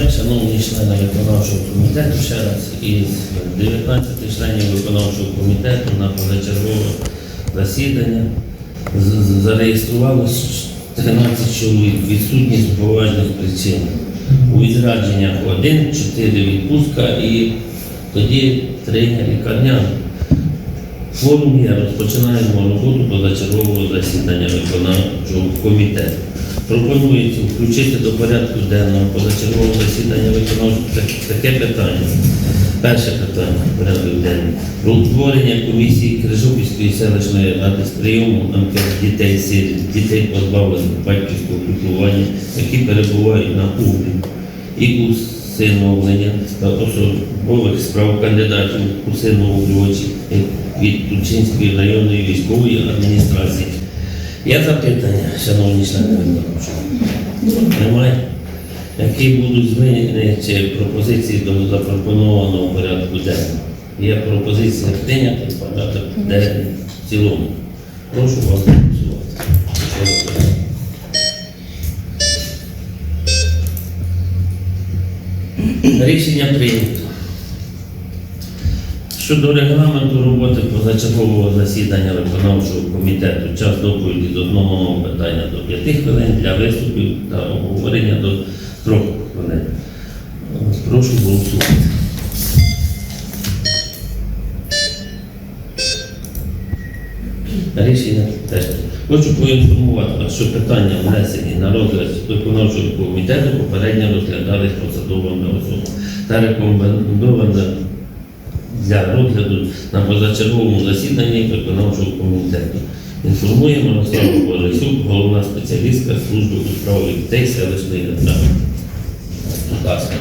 дня, шановні члени виконавчого комітету ще раз. Із 19 членів виконавчого комітету на позачергове засідання з- з- зареєструвалось 13 чоловік. Відсутність поважних причин. У відрядженнях один, 4 відпустка і тоді 3 лікарня. Форум є, розпочинаємо роботу позачергового засідання виконавчого комітету. Пропонується включити до порядку денного позачергового засідання виконавчого таке питання. Перше питання порядок денний. Про утворення комісії Крижопільської селищної ради з прийому дітей сиріт, дітей позбавлених батьківського піклування, які перебувають на обліку і усиновлення та особових справ кандидатів усиновлювачів від Тульчинської районної військової адміністрації. Є запитання, шановні члени виконавчого? Немає? Які будуть зміни чи пропозиції до запропонованого порядку денного? Є пропозиція прийняти порядок денний в цілому. Прошу вас голосувати. Рішення прийнято. Щодо регламенту роботи позачергового засідання виконавчого комітету, час доповіді з одного питання до 5 хвилин для виступів та обговорення до 3 хвилин. Прошу голосувати. Рішення теж. Хочу поінформувати вас, що питання внесені на розгляд виконавчого комітету попередньо розглядались посадовими особами та рекомендовано для розгляду на позачерговому засіданні виконавчого комітету. Інформує Мирослава Борисюк, головна спеціалістка служби у справах дітей селищної ради. Будь ласка.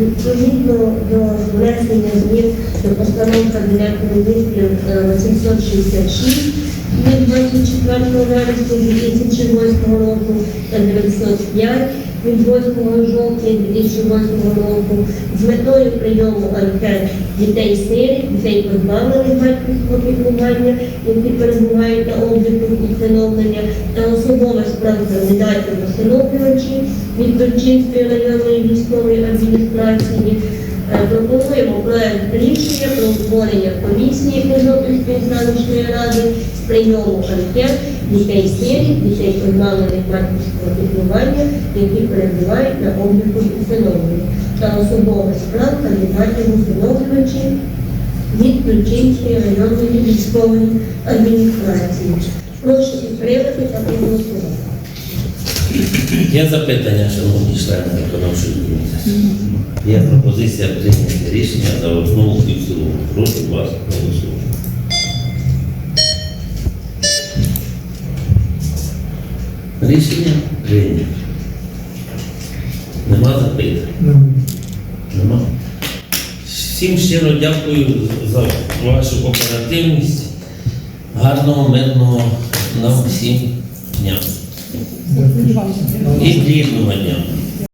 Відповідно до внесення змін до постанови Кабінету міністрів е, 866 від 24 вересня 2008 року та 905 від 8 жовтня 2008 року з метою прийому анкет дітей сиріт, дітей позбавлених батьківського піклування, які перебувають на обліку усиновлення та особових справ кандидатів усиновлювачів від Дончинської районної військової адміністрації. Е, Пропонуємо проект рішення про утворення комісії Кожопільської селищної ради прийому анкет дітей сиріт, дітей позбавлених батьківського піклування, які перебувають на обліку усиновлення та особових справ кандидатів усиновлювачів від Ключинської районної військової адміністрації. Прошу підтримати та проголосувати. Є запитання, шановні члени виконавчої комітету? Є пропозиція прийняти рішення за основу і в цілому. Прошу вас голосувати. Рішення прийнято. Нема запитань? Нема. Всім щиро дякую за вашу оперативність. Гарного, мирного нам всім дня. І плідного дня.